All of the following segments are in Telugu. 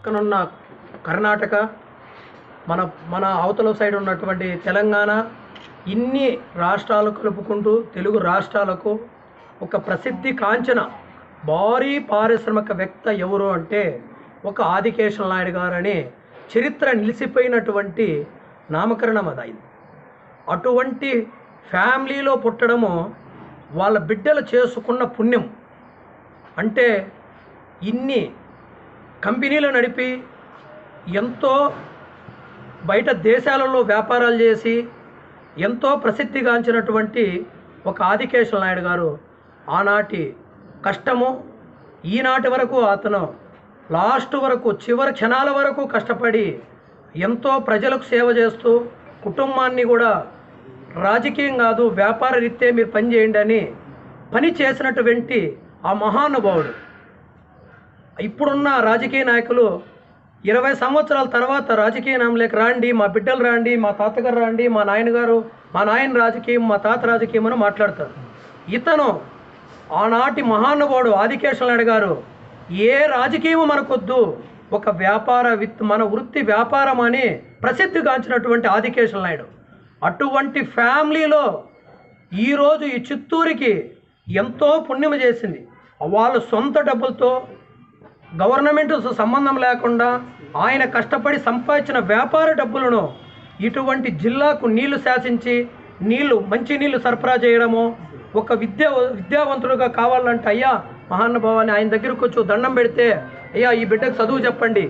పక్కనున్న కర్ణాటక మన మన అవతల సైడ్ ఉన్నటువంటి తెలంగాణ ఇన్ని రాష్ట్రాలు కలుపుకుంటూ తెలుగు రాష్ట్రాలకు ఒక ప్రసిద్ధి కాంచన భారీ పారిశ్రామికవేత్త ఎవరు అంటే ఒక ఆదికేశవ నాయుడు గారని చరిత్ర నిలిచిపోయినటువంటి నామకరణం అదైంది అటువంటి ఫ్యామిలీలో పుట్టడము వాళ్ళ బిడ్డలు చేసుకున్న పుణ్యం. అంటే ఇన్ని కంపెనీలు నడిపి ఎంతో బయట దేశాలలో వ్యాపారాలు చేసి ఎంతో ప్రసిద్ధిగాంచినటువంటి ఒక ఆదికేశ్వర నాయుడు గారు ఆనాటి కష్టము ఈనాటి వరకు అతను లాస్ట్ వరకు చివరి క్షణాల వరకు కష్టపడి ఎంతో ప్రజలకు సేవ చేస్తూ కుటుంబాన్ని కూడా రాజకీయం కాదు వ్యాపార రీత్యా మీరు పనిచేయండి అని పని చేసినటువంటి ఆ మహానుభావుడు. ఇప్పుడున్న రాజకీయ నాయకులు ఇరవై సంవత్సరాల తర్వాత రాజకీయ నామలేక రాండి మా బిడ్డలు రాండి మా తాతగారు రాండి మా నాయనగారు మా నాయన రాజకీయం మా తాత రాజకీయం అని మాట్లాడతారు. ఇతను ఆనాటి మహానుభావుడు ఆదికేశ్వర నాయుడు గారు ఏ రాజకీయం మనకొద్దు ఒక వ్యాపార విత్ మన వృత్తి వ్యాపారం అని ప్రసిద్ధిగాంచినటువంటి ఆదికేశ్వర నాయుడు. అటువంటి ఫ్యామిలీలో ఈరోజు ఈ చిత్తూరుకి ఎంతో పుణ్యం చేసింది. వాళ్ళ సొంత డబ్బులతో గవర్నమెంట్ సంబంధం లేకుండా ఆయన కష్టపడి సంపాదించిన వ్యాపార డబ్బులను ఇటువంటి జిల్లాకు నీళ్ళు శాసించి నీళ్ళు మంచి నీళ్ళు సరఫరా చేయడము ఒక విద్యా విద్యావంతుడుగా కావాలంటే అయ్యా మహానుభావాన్ని ఆయన దగ్గరకు వచ్చి దండం పెడితే అయ్యా ఈ బిడ్డకు చదువు చెప్పండి.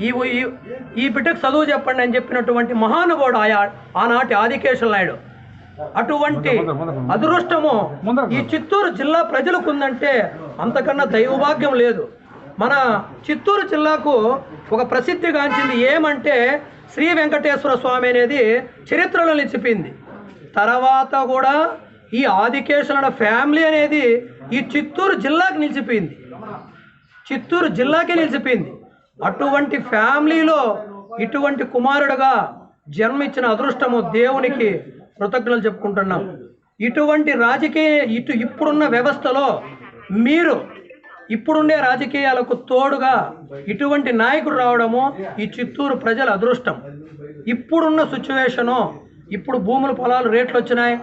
ఈ ఈ- ఈ బిడ్డకు చదువు చెప్పండి అని చెప్పినటువంటి మహానుభావుడు ఆయా ఆనాటి ఆదికేశవ నాయుడు. అటువంటి అదృష్టము ఈ చిత్తూరు జిల్లా ప్రజలకు ఉందంటే అంతకన్నా దైవభాగ్యం లేదు. మన చిత్తూరు జిల్లాకు ఒక ప్రసిద్ధిగాంచింది ఏమంటే శ్రీ వెంకటేశ్వర స్వామి అనేది చరిత్రలో నిలిచిపోయింది తర్వాత కూడా ఈ ఆదికేశవ ఫ్యామిలీ అనేది ఈ చిత్తూరు జిల్లాకి నిలిచిపోయింది. చిత్తూరు జిల్లాకే నిలిచిపోయింది. అటువంటి ఫ్యామిలీలో ఇటువంటి కుమారుడుగా జన్మించిన అదృష్టము దేవునికి కృతజ్ఞతలు చెప్పుకుంటున్నాం. ఇటువంటి రాజకీయ ఇటు ఇప్పుడున్న వ్యవస్థలో మీరు ఇప్పుడుండే రాజకీయాలకు తోడుగా ఇటువంటి నాయకుడు రావడము ఈ చిత్తూరు ప్రజల అదృష్టం. ఇప్పుడున్న సిచ్యువేషను ఇప్పుడు భూముల పొలాలు రేట్లు వచ్చినాయి.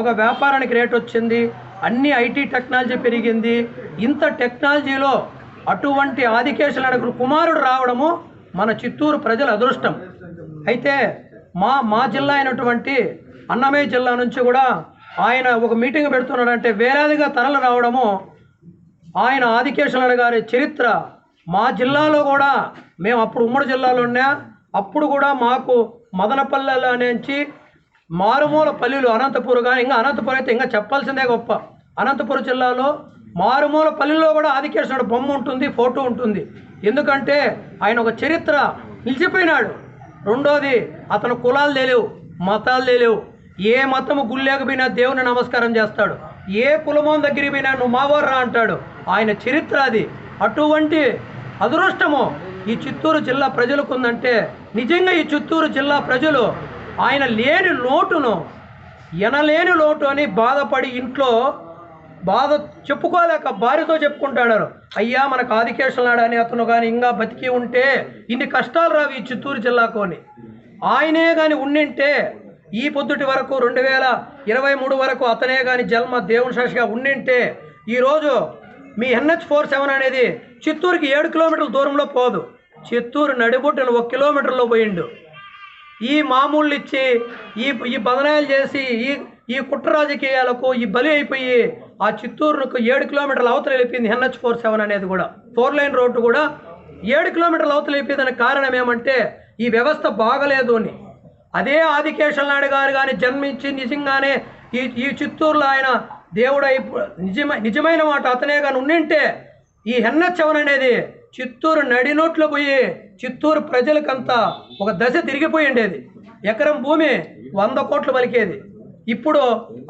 ఒక వ్యాపారానికి రేట్ వచ్చింది. అన్ని ఐటీ టెక్నాలజీ పెరిగింది. ఇంత టెక్నాలజీలో అటువంటి ఆదికేశల నగరు కుమారుడు రావడము మన చిత్తూరు ప్రజల అదృష్టం. అయితే మా మా జిల్లా అయినటువంటి అన్నమయ్య జిల్లా నుంచి కూడా ఆయన ఒక మీటింగ్ పెడుతున్నాడంటే వేలాదిగా తరలు రావడము ఆయన ఆదికేశ్వర గారి చరిత్ర మా జిల్లాలో కూడా మేము అప్పుడు ఉమ్మడి జిల్లాలో ఉన్నా అప్పుడు కూడా మాకు మదనపల్లెలో నుంచి మారుమూల పల్లెలు అనంతపురం కానీ ఇంకా అనంతపురం అయితే ఇంకా చెప్పాల్సిందే గొప్ప. అనంతపురం జిల్లాలో మారుమూల పల్లెల్లో కూడా ఆదికేశ్వరుడు బొమ్మ ఉంటుంది ఫోటో ఉంటుంది. ఎందుకంటే ఆయన ఒక చరిత్ర నిలిచిపోయినాడు. రెండోది అతను కులాలు తెలియవు మతాలు తెలియవు. ఏ మతము గుళ్ళేకపోయినా దేవుని నమస్కారం చేస్తాడు. ఏ కులమం దగ్గరికి పోయినా నువ్వు మావర్రా అంటాడు. ఆయన చరిత్ర అది. అటువంటి అదృష్టము ఈ చిత్తూరు జిల్లా ప్రజలకు ఉందంటే నిజంగా ఈ చిత్తూరు జిల్లా ప్రజలు ఆయన లేని లోటును ఎనలేని లోటు అని బాధపడి ఇంట్లో బాధ చెప్పుకోలేక భార్యతో చెప్పుకుంటాడారు. అయ్యా మనకు ఆదికేశనాడు అని అతను కానీ ఇంకా బతికి ఉంటే ఇన్ని కష్టాలు రావు ఈ చిత్తూరు జిల్లాకు అని. ఆయనే కానీ ఉండింటే ఈ పొద్దుటి వరకు రెండు వేల ఇరవై మూడు వరకు అతనే కానీ జన్మ దేవుని సాక్షిగా ఉండింటే ఈరోజు మీ ఎన్హెచ్ ఫోర్ సెవెన్ అనేది చిత్తూరుకి ఏడు కిలోమీటర్ల దూరంలో పోదు. చిత్తూరు నడిబొట్టును ఒక కిలోమీటర్లో పోయిండు. ఈ మామూళ్ళు ఇచ్చి ఈ ఈ బదనాయాలు చేసి ఈ ఈ కుట్ర రాజకీయాలకు ఈ బలి అయిపోయి ఆ చిత్తూరుకు ఏడు కిలోమీటర్ల అవతల వెళ్ళిపోయింది ఎన్హెచ్ ఫోర్ సెవెన్ అనేది కూడా. ఫోర్ లైన్ రోడ్డు కూడా ఏడు కిలోమీటర్ల అవతల వెళ్ళిపోయిందని కారణం ఏమంటే ఈ వ్యవస్థ బాగలేదు అని. అదే ఆదికేశవ నాయుడు గారు కానీ జన్మించి నిజంగానే ఈ ఈ చిత్తూరులో ఆయన దేవుడై నిజమై నిజమైన మాట అతనే కానీ ఉండింటే ఈ హెన్నచ్చవన్ అనేది చిత్తూరు నడినోట్లో పోయి చిత్తూరు ప్రజలకంతా ఒక దశ తిరిగిపోయి ఉండేది. ఎకరం భూమి వంద కోట్లు పలికేది. ఇప్పుడు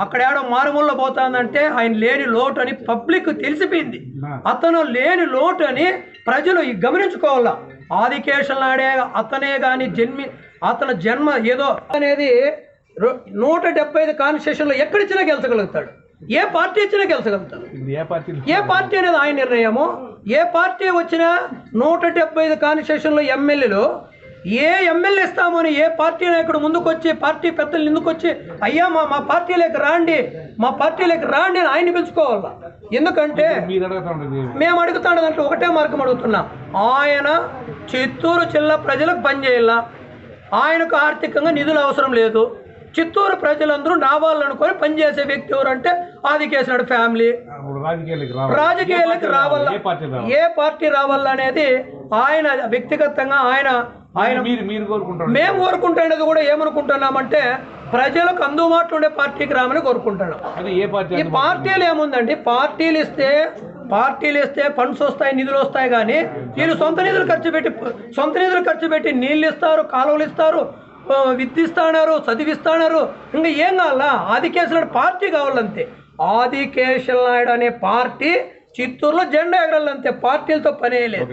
అక్కడ ఏడో మారుమూలలో పోతుందంటే ఆయన లేని లోటు అని పబ్లిక్ తెలిసిపోయింది. అతను లేని లోటు అని ప్రజలు ఈ గమనించుకోవాలా. నాడే అతనే కానీ జన్మి అతని జన్మ ఏదో అనేది నూట డెబ్బై ఐదు కాన్స్టిట్యూషన్లో ఎక్కడిచ్చినా గెలిచగలుగుతాడు. ఏ పార్టీ ఇచ్చినా గెలిచగలుగుతాడు ఇది ఏ పార్టీ ఏ పార్టీ అనేది ఆయన నిర్ణయము ఏ పార్టీ వచ్చినా నూట డెబ్బై ఐదు కాన్స్టిట్యూషన్లో ఎమ్మెల్యేలు ఏ ఎమ్మెల్యే ఇస్తామని ఏ పార్టీ నాయకుడు ముందుకొచ్చి పార్టీ పెద్దలు ముందుకొచ్చి అయ్యా మా మా పార్టీలోకి రాండి మా పార్టీలోకి రాండి అని ఆయన పిలుచుకోవాలా? ఎందుకంటే అడుగుతుండేది మేము అడుగుతాడు దాంట్లో ఒకటే మార్గం అడుగుతున్నాం. ఆయన చిత్తూరు జిల్లా ప్రజలకు పనిచేయాల ఆయనకు ఆర్థికంగా నిధులు అవసరం లేదు. చిత్తూరు ప్రజలందరూ నా వాళ్ళు అనుకొని పనిచేసే వ్యక్తి ఎవరంటే ఆదికేసినాడు ఫ్యామిలీ. రాజకీయాలకు రావాలి? ఏ పార్టీ రావాలి? ఏ పార్టీ రావాలా? అనేది ఆయన వ్యక్తిగతంగా ఆయన ఆయన మీరు మీరు కోరుకుంటారు మేము కోరుకుంటున్నది కూడా ఏమనుకుంటున్నామంటే ప్రజలకు అందుబాటులో ఉండే పార్టీకి రామని కోరుకుంటున్నాం. ఈ పార్టీలు ఏముందండి? పార్టీలు ఇస్తే పార్టీలు ఇస్తే ఫండ్స్ వస్తాయి నిధులు వస్తాయి కానీ వీళ్ళు సొంత నిధులు ఖర్చు పెట్టి సొంత నిధులు ఖర్చు పెట్టి నీళ్ళు ఇస్తారు కాలువలు ఇస్తారు ఆ, విద్య చదివిస్తాన్నారు ఇంకా ఏం కావాలా? ఆదికేశ నాయుడు పార్టీ కావాలంతే. ఆదికేశ నాయుడు అనే పార్టీ చిత్తూరులో జెండా ఎగరాలంతే. పార్టీలతో పనే లేదు.